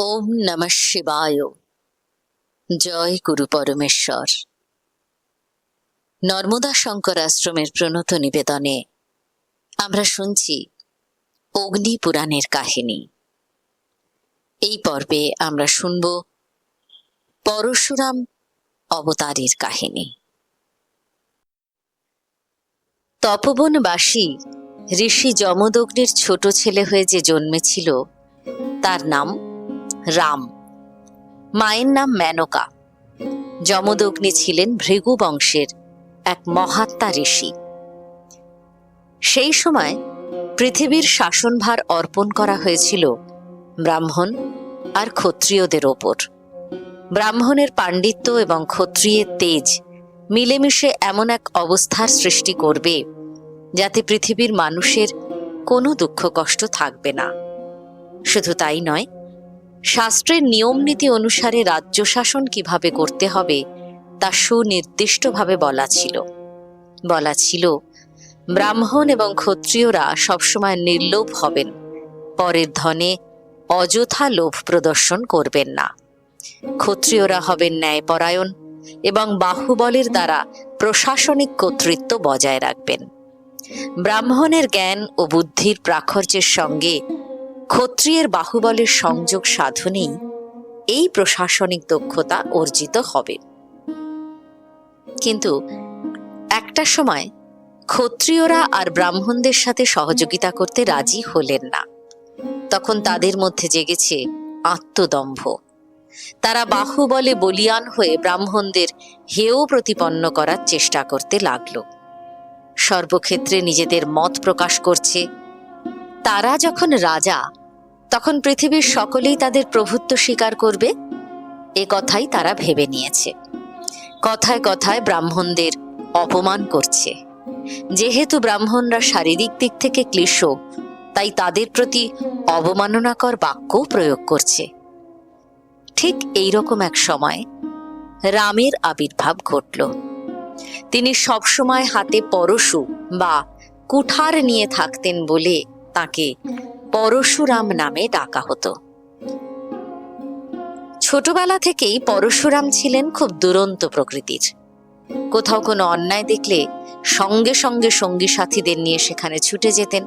ওম নম শিবায়। জয় গুরু পরমেশ্বর। নর্মদা শঙ্কর আশ্রমের প্রণত নিবেদনে আমরা শুনছি অগ্নি পুরাণের কাহিনী। এই পর্বে আমরা শুনব পরশুরাম অবতারের কাহিনী। তপবনবাসী ঋষি যমদগ্নির ছোট ছেলে হয়ে যে জন্মেছিল, তার নাম রাম। মায়ের নাম মেনকা। যমদগ্নি ছিলেন ভৃগু বংশের এক মহাত্মা ঋষি। সেই সময় পৃথিবীর শাসনভার অর্পণ করা হয়েছিল ব্রাহ্মণ আর ক্ষত্রিয়দের ওপর। ব্রাহ্মণের পাণ্ডিত্য এবং ক্ষত্রিয়ের তেজ মিলেমিশে এমন এক অবস্থার সৃষ্টি করবে যাতে পৃথিবীর মানুষের কোনো দুঃখ কষ্ট থাকবে না। শুধু তাই নয় শাস্ত্রের নিয়ম নীতি অনুসারে রাজ্য শাসন কীভাবে করতে হবে, তা সুনির্দিষ্টভাবে বলা ছিল। বলা ছিল, ব্রাহ্মণ এবং ক্ষত্রিয়রা সবসময় নির্লোভ হবেন, পরের ধনে অযথা লোভ প্রদর্শন করবেন না। ক্ষত্রিয়রা হবেন ন্যায়পরায়ণ এবং বাহুবলের দ্বারা প্রশাসনিক কর্তৃত্ব বজায় রাখবেন। ব্রাহ্মণের জ্ঞান ও বুদ্ধির প্রাখর্যের সঙ্গে ক্ষত্রিয়ের বাহুবলের সংযোগ সাধনেই এই প্রশাসনিক দক্ষতা অর্জিত হবে। কিন্তু একটা সময় ক্ষত্রিয়রা আর ব্রাহ্মণদের সাথে সহযোগিতা করতে রাজি হলেন না। তখন তাদের মধ্যে জেগেছে আত্মদম্ভ। তারা বাহুবলে বলিয়ান হয়ে ব্রাহ্মণদের হেয় প্রতিপন্ন করার চেষ্টা করতে লাগল। সর্বক্ষেত্রে নিজেদের মত প্রকাশ করছে। তারা যখন রাজা তখন পৃথিবীর সকলেই তাদের প্রভুত্ব স্বীকার করবে। এ কথাই তারা ভেবে নিয়েছে। কথায় কথায় ব্রাহ্মণদের অপমান করছে। যেহেতু ব্রাহ্মণরা শারীরিক দিক থেকে ক্লিশ তাই তাদের প্রতি অবমাননাকর বাক্য প্রয়োগ করছে। ঠিক এই রকম এক সময় রামের আবির্ভাব ঘটল। তিনি সবসময় হাতে পরশু বা কুঠার নিয়ে থাকতেন বলে তাকে পরশুরাম নামে ডাকা হতো। ছোটবেলা থেকেই পরশুরাম ছিলেন খুব দুরন্ত প্রকৃতির। কোথাও কোনো অন্যায় দেখলে সঙ্গে সঙ্গে সঙ্গী সাথীদের নিয়ে সেখানে ছুটে যেতেন,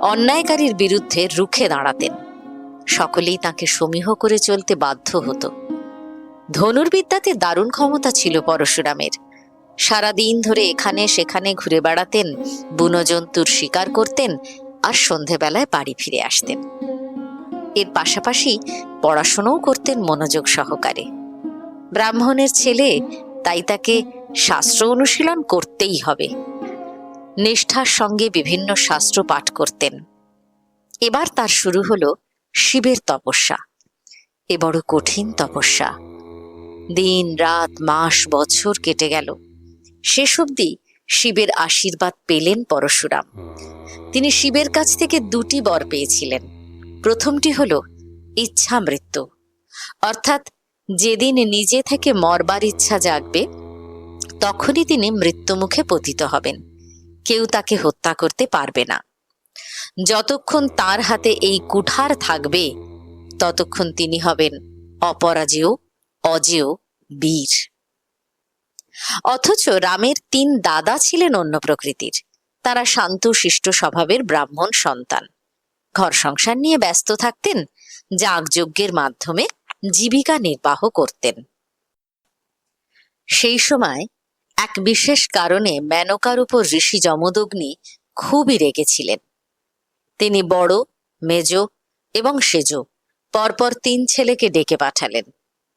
অন্যায়কারীর বিরুদ্ধে রুখে দাঁড়াতেন। সকলেই তাকে সমীহ করে চলতে বাধ্য হতো। ধনুর্বিদ্যাতে দারুণ ক্ষমতা ছিল পরশুরামের। সারাদিন ধরে এখানে সেখানে ঘুরে বেড়াতেন, বুনজন্তুর শিকার করতেন আর সন্ধেবেলায় বাড়ি ফিরে আসতেন। এর পাশাপাশি পড়াশোনাও করতেন মনোযোগ সহকারে। ব্রাহ্মণের ছেলে, তাই তাকে শাস্ত্র অনুশীলন করতেই হবে। নিষ্ঠার সঙ্গে বিভিন্ন শাস্ত্র পাঠ করতেন। এবার তার শুরু হলো শিবের তপস্যা, এ বড় কঠিন তপস্যা। দিন, রাত, মাস, বছর কেটে গেল। শেষ অবধি শিবের আশীর্বাদ পেলেন পরশুরাম। তিনি শিবের কাছ থেকে দুটি বর পেয়েছিলেন। প্রথমটি হল ইচ্ছা মৃত্যু অর্থাৎ যেদিন নিজে থেকে মরবার ইচ্ছা জাগবে, তখনই তিনি মৃত্যুমুখে পতিত হবেন। কেউ তাকে হত্যা করতে পারবে না। যতক্ষণ তার হাতে এই কুঠার থাকবে, ততক্ষণ তিনি হবেন অপরাজেয়, অজেয় বীর। অথচ রামের তিন দাদা ছিলেন অন্য প্রকৃতির। তারা শান্ত, শিষ্ট স্বভাবের ব্রাহ্মণ সন্তান। ঘর সংসার নিয়ে ব্যস্ত থাকতেন, যাগযজ্ঞের মাধ্যমে জীবিকা নির্বাহ করতেন। সেই সময় এক বিশেষ কারণে মেনকার উপর ঋষি যমদগ্নি খুবই রেগেছিলেন তিনি বড়, মেজ এবং সেজ পরপর তিন ছেলেকে ডেকে পাঠালেন।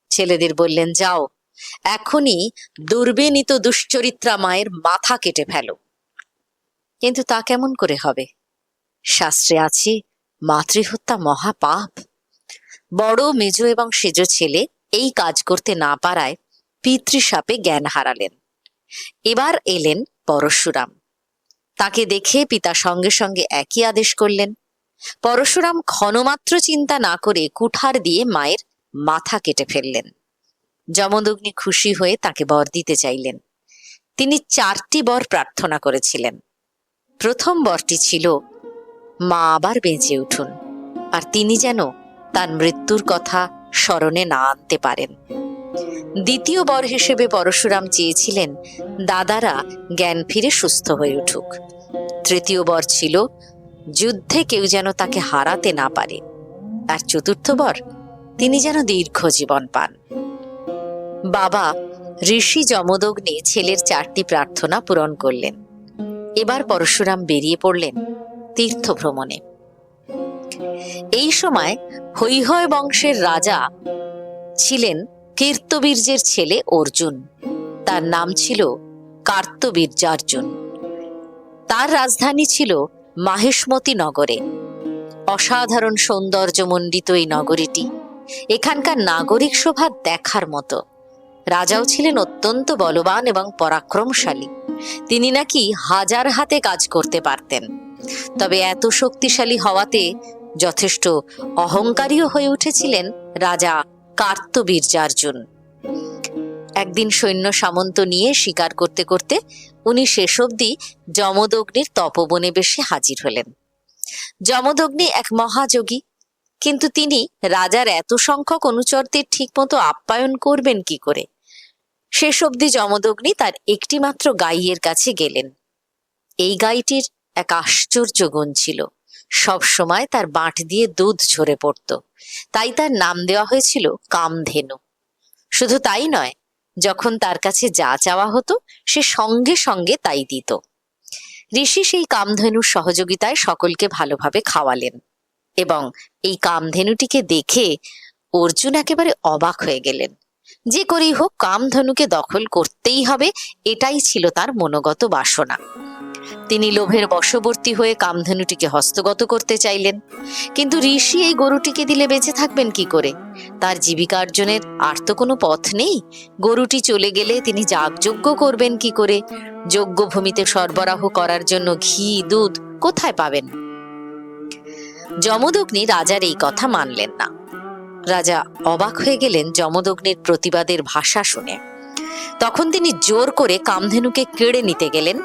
ছেলেদের বললেন, যাও এখনই দুর্বিনীত দুশ্চরিত্রা মায়ের মাথা কেটে ফেলো। কিন্তু তা কেমন করে হবে? শাস্ত্রে আছে, মাতৃহত্যা মহাপাপ। বড়, মেজ এবং সেজ ছেলে এই কাজ করতে না পারায় পিতৃসাপে জ্ঞান হারালেন। এবার এলেন পরশুরাম। তাকে দেখে পিতা সঙ্গে সঙ্গে একই আদেশ করলেন। পরশুরাম ক্ষণমাত্র চিন্তা না করে কুঠার দিয়ে মায়ের মাথা কেটে ফেললেন। যমদগ্নি খুশি হয়ে তাকে বর দিতে চাইলেন। তিনি চারটি বর প্রার্থনা করেছিলেন। প্রথম বরটি ছিল, মা আবার বেঁচে উঠুন। আর তিনি যেন তার মৃত্যুর কথা স্মরণে না আনতে পারেন। দ্বিতীয় বর হিসেবে পরশুরাম চেয়েছিলেন, দাদারা জ্ঞান ফিরে সুস্থ হয়ে উঠুক। তৃতীয় বর ছিল, যুদ্ধে কেউ যেন তাকে হারাতে না পারে। আর চতুর্থ বর, তিনি যেন দীর্ঘ জীবন পান। বাবা, ঋষি যমদগ্নি ছেলের চারটি প্রার্থনা পূরণ করলেন। এবার পরশুরাম বেরিয়ে পড়লেন তীর্থ ভ্রমণে এই সময় হৈহয় বংশের রাজা ছিলেন কীর্তবীর্যের ছেলে অর্জুন। তার নাম ছিল কার্তবীর্যার্জুন। তার রাজধানী ছিল মাহেশমতি নগরে। অসাধারণ সৌন্দর্যমণ্ডিত এই নগরীটি এখানকার নাগরিক শোভা দেখার মতো। রাজাও ছিলেন অত্যন্ত বলবান এবং পরাক্রমশালী। তিনি নাকি হাজার হাতে কাজ করতে পারতেন। তবে এত শক্তিশালী হওয়াতে যথেষ্ট অহংকারীও হয়ে উঠেছিলেন রাজা কার্তবীর্যার্জুন। একদিন সৈন্য সামন্ত নিয়ে শিকার করতে করতে উনি শেষ অবধি যমদগ্নির তপবনে বেশে হাজির হলেন। যমদগ্নি এক মহাযোগী, কিন্তু তিনি রাজার এত সংখ্যক অনুচরদের ঠিকমতো আপ্যায়ন করবেন কি করে? শেষ অবধি যমদগ্নি তার একটিমাত্র গাইয়ের কাছে গেলেন। এই গাইটির এক আশ্চর্য গুণ ছিল। সব সময় তার বাঁট দিয়ে দুধ ঝরে পড়ত। তাই তার নাম দেওয়া হয়েছিল কামধেনু। শুধু তাই নয়, যখন তার কাছে যা চাওয়া হতো, সে সঙ্গে সঙ্গে তাই দিত। ঋষি সেই কামধেনুর সহযোগিতায় সকলকে ভালোভাবে খাওয়ালেন এবং এই কামধেনুটিকে দেখে অর্জুন একেবারে অবাক হয়ে গেলেন। যে করেই হোক কামধনুকে দখল করতেই হবে, এটাই ছিল তার মনোগত বাসনা। তিনি লোভের বশবর্তী হয়ে কামধেনুটিকে হস্তগত করতে চাইলেন। কিন্তু ঋষি এই গরুটিকে দিলে বেঁচে থাকবেন কি করে? তার জীবিকা অর্জনের আর তো কোনো পথ নেই। গরুটি চলে গেলে তিনি যাগযজ্ঞ করবেন কি করে? যজ্ঞ ভূমিতে সরবরাহ করার জন্য ঘি, দুধ কোথায় পাবেন? যমদগ্নি রাজার এই কথা মানলেন না। রাজা অবাক হয়ে গেলেন যমদগ্নির প্রতিবাদের ভাষা শুনে। তখন তিনি জোর করে কামধেনুকে কেড়ে নিতে গেলেন।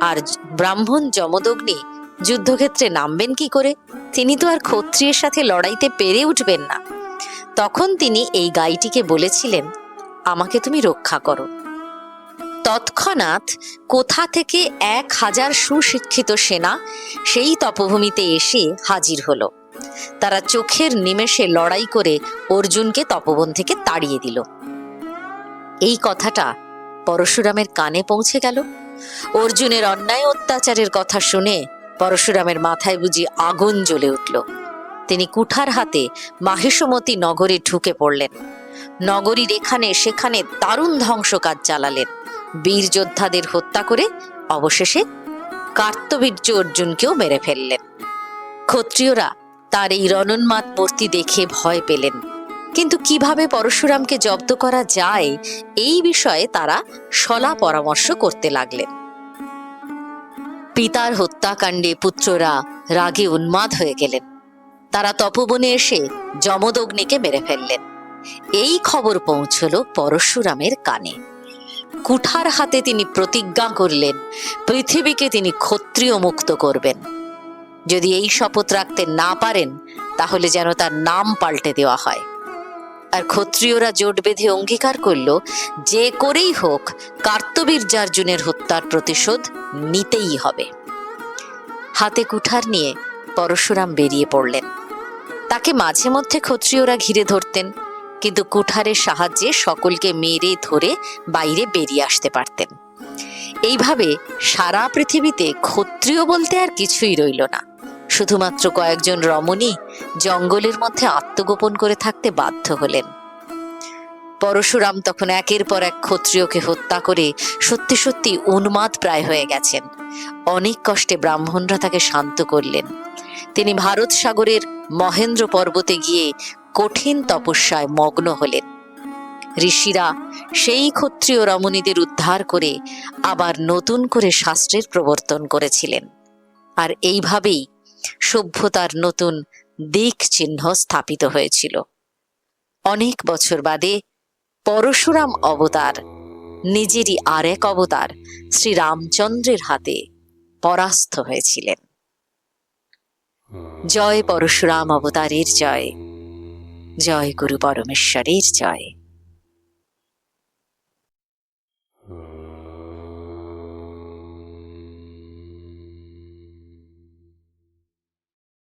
আর ব্রাহ্মণ যমদগ্নি যুদ্ধক্ষেত্রে নামবেন কি করে? তিনি তো আর ক্ষত্রিয়ের সাথে লড়াইতে পেরে উঠবেন না। তখন তিনি এই গাইটিকে বলেছিলেন, আমাকে তুমি রক্ষা করো। তৎক্ষণাৎ কোথা থেকে এক হাজার সুশিক্ষিত সেনা সেই তপভূমিতে এসে হাজির হলো। তারা চোখের নিমেষে লড়াই করে অর্জুনকে তপবন থেকে তাড়িয়ে দিল। এই কথাটা পরশুরামের কানে পৌঁছে গেল। অর্জুনের অন্যায় অত্যাচারের কথা শুনে পরশুরামের মাথায় বুঝি আগুন জ্বলে উঠল। তিনি কুঠার হাতে মাহেশমতি নগরে ঢুকে পড়লেন। নগরীর এখানে সেখানে দারুণ ধ্বংস কাজ চালালেন। বীর যোদ্ধাদের হত্যা করে অবশেষে কার্তবীর্য অর্জুনকেও মেরে ফেললেন। ক্ষত্রিয়রা তার এই রণন্মাদ মূর্তি দেখে ভয় পেলেন। কিন্তু কীভাবে পরশুরামকে জব্দ করা যায়, এই বিষয়ে তারা সলা পরামর্শ করতে লাগলেন। পিতার হত্যাকাণ্ডে পুত্ররা রাগে উন্মাদ হয়ে গেলেন। তারা তপবনে এসে যমদগ্নিকে মেরে ফেললেন। এই খবর পৌঁছল পরশুরামের কানে। কুঠার হাতে তিনি প্রতিজ্ঞা করলেন, পৃথিবীকে তিনি ক্ষত্রিয় মুক্ত করবেন। যদি এই শপথ রাখতে না পারেন, তাহলে যেন তার নাম পাল্টে দেওয়া হয়। আর ক্ষত্রিয়রা জোট বেঁধে অঙ্গীকার করল, যে করেই হোক কার্তবীর্যার্জুনের হত্যার প্রতিশোধ নিতেই হবে। হাতে কুঠার নিয়ে পরশুরাম বেরিয়ে পড়লেন। তাকে মাঝে মধ্যে ক্ষত্রিয়রা ঘিরে ধরতেন, কিন্তু কুঠারের সাহায্যে সকলকে মেরে ধরে বাইরে বেরিয়ে আসতে পারতেন। এইভাবে সারা পৃথিবীতে ক্ষত্রিয় বলতে আর কিছুই রইল না। শুধুমাত্র কয়েকজন রমণী জঙ্গলের মধ্যে আত্মগোপন করে থাকতে বাধ্য হলেন। পরশুরাম তখন একের পর এক ক্ষত্রিয়কে হত্যা করে সত্যি সত্যি উন্মাদ প্রায় হয়ে গেছেন। অনেক কষ্টে ব্রাহ্মণরা তাকে শান্ত করলেন। তিনি ভারত সাগরের মহেন্দ্র পর্বতে গিয়ে কঠিন তপস্যায় মগ্ন হলেন। ঋষিরা সেই ক্ষত্রিয় রমণীদের উদ্ধার করে আবার নতুন করে শাস্ত্রের প্রবর্তন করেছিলেন। আর এইভাবেই সভ্যতার নতুন দিক চিহ্ন স্থাপিত হয়েছিল। অনেক বছর বাদে পরশুরাম অবতার, নিজেরই আরেক অবতার শ্রী রামচন্দ্রের হাতে পরাস্ত হয়েছিলেন। জয় পরশুরাম অবতারের জয় জয় গুরু পরমেশ্বরের জয়।